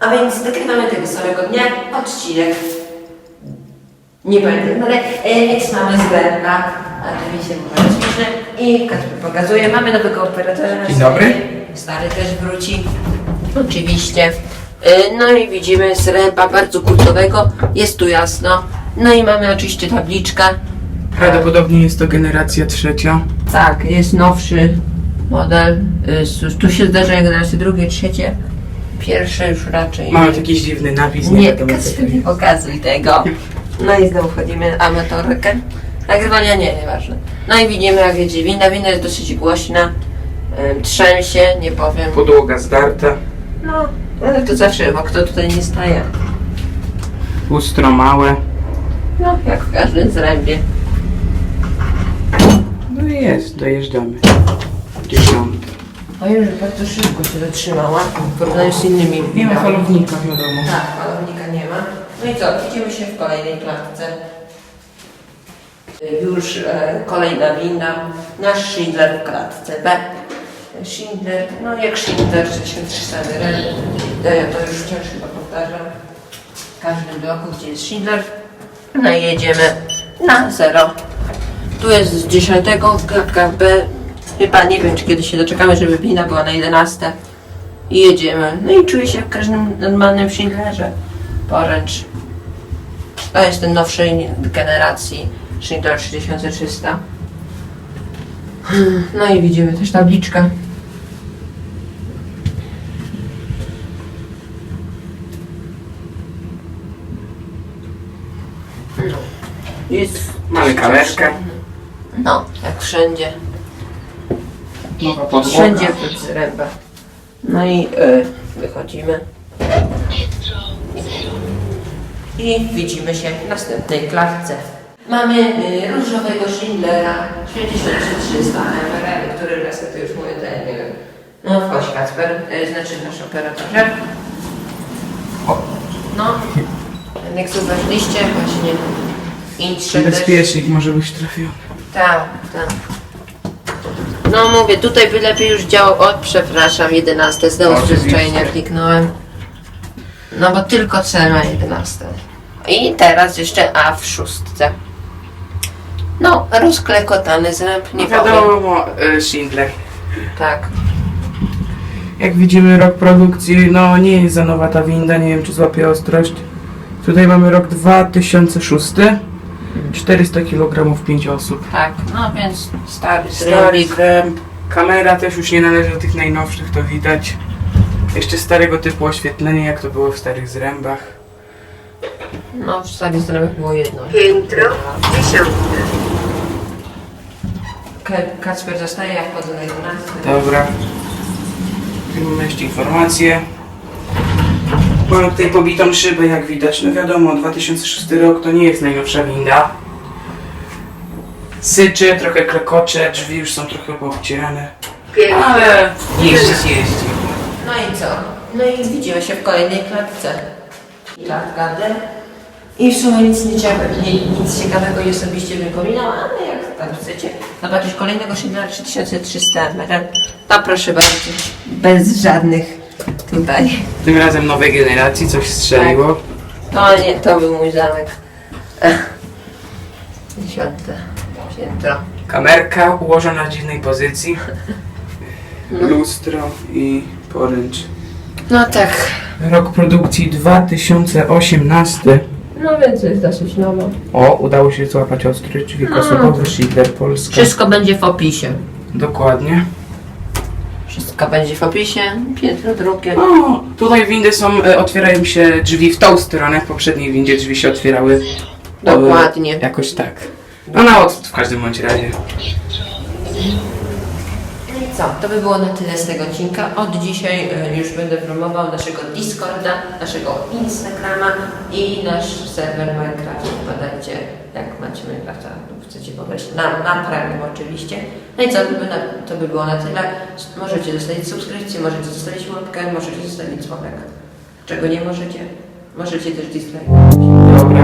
A więc nagrywamy tego samego dnia odcinek. Nie pamiętam, ale e, więc mamy zbędna. Oczywiście może śmieszne. I Kacper pokazuje, mamy nowego operatora. Dzień dobry. Stary też wróci. Oczywiście. E, No i widzimy sręba bardzo kultowego. Jest tu jasno. No i mamy oczywiście tabliczkę. Prawdopodobnie jest to generacja trzecia. Tak, jest nowszy model. Y, Tu się zdarzają generacje drugie, trzecie. Pierwsze już raczej. Mamy taki dziwny napis, nie, Nie, wiadomo co to Kacper, nie jest. pokazuj tego. No i znowu wchodzimy amatorkę. Nagrywania nie, nieważne. No i widzimy jak jedzie wina. Wina jest dosyć głośna. Ym, Trzęsie, nie powiem. Podłoga zdarta, No, ale to zawsze, bo kto tutaj nie staje. lustro małe. No, jak w każdym zrębie. No i jest, dojeżdżamy. Dziesiąty. No już bardzo szybko się zatrzymała w porównaniu z innymi Nie ma falownika, wiadomo. Tak, falownika nie ma. No i co, widzimy się w kolejnej klatce. Już e, kolejna winda. Nasz Schindler w klatce B. Schindler, no jak Schindler 6300 RL. E, To już wciąż chyba powtarzam. W każdym bloku, gdzie jest Schindler. No i jedziemy na zero. Tu jest z 10 klatka B. Chyba nie wiem, czy kiedy się doczekamy, żeby wina była na 11. I jedziemy. No i czuję się jak w każdym normalnym Schindlerze. Poręcz. To jest ten nowszej generacji Schindler 3300. No i widzimy też tabliczkę. Jest. Mamy kamerkę. No, jak wszędzie. Nowa podłoga. Wszędzie zręba. No i y, wychodzimy. I widzimy się w następnej klatce. Mamy y, różowego Schindlera 6300 MRL, który niestety już mówię, ja nie wiem. No wchodź Kacper, y, znaczy nasz operatorze. O. No, jak zauważyliście właśnie intrze też. Bezpiecznik może być trafiony. Tak, tak. No mówię, tutaj by lepiej już działał, o przepraszam, 11, znowu Oczywiście. przyzwyczajenia kliknąłem. No bo tylko C ma 11. I teraz jeszcze A w szóstce. No, rozklekotany zręb, nie powiem. Wiadomo, e, Schindler. Tak. Jak widzimy rok produkcji, no nie jest za nowa ta winda, nie wiem czy złapie ostrość. Tutaj mamy rok 2006. 400 kg 5 osób. Tak, no więc stary Stary zrębik. zręb. Kamera też już nie należy do tych najnowszych, to widać. Jeszcze starego typu oświetlenie, jak to było w starych zrębach. No, w stary zrębek było jedno. Piętro dziesiąte. Ke- Kacper zostaje, ja wchodzę na 11. Dobra. Mamy jeszcze informacje. Mamy tutaj pobitą szybę, jak widać. No wiadomo, 2006 rok to nie jest najnowsza winda. Syczy, trochę klekocze, drzwi już są trochę poobcierane. Piętro Ale jeździć jeździ. No i co? No i widzimy się w kolejnej klatce. Klatka D. I w sumie nic, nie ciekawe, nie, nic ciekawego nie osobiście bym pominęła, ale jak tam chcecie zobaczyć kolejnego Schindlera 3300 MRL, to proszę bardzo, bez żadnych tutaj. Tym razem nowej generacji coś strzeliło. To nie, to był mój zamek. Dziesiąte piętro. Kamerka ułożona w dziwnej pozycji. Lustro i poręcz. No tak, Rok produkcji 2018. no więc jest dosyć nowo. O, udało się złapać ostry dźwięk osobowy, Schindler Polska. Wszystko będzie w opisie. Dokładnie. Wszystko będzie w opisie, piętro drugie. O, tutaj windy są, e, otwierają się drzwi w tą stronę, w poprzedniej windzie drzwi się otwierały e, Dokładnie. jakoś tak. No na odwrót w każdym bądź razie. Co? To by było na tyle z tego odcinka. Od dzisiaj e, już będę promował naszego Discorda, naszego Instagrama i nasz serwer Minecraft. Badajcie, jak macie Minecrafta chcecie pograć na, na premium oczywiście. No i co? To by, na, to by było na tyle. Możecie zostawić subskrypcję, możecie zostawić łapkę, możecie zostawić dzwonek. Czego nie możecie? Możecie też dislike. Dobra.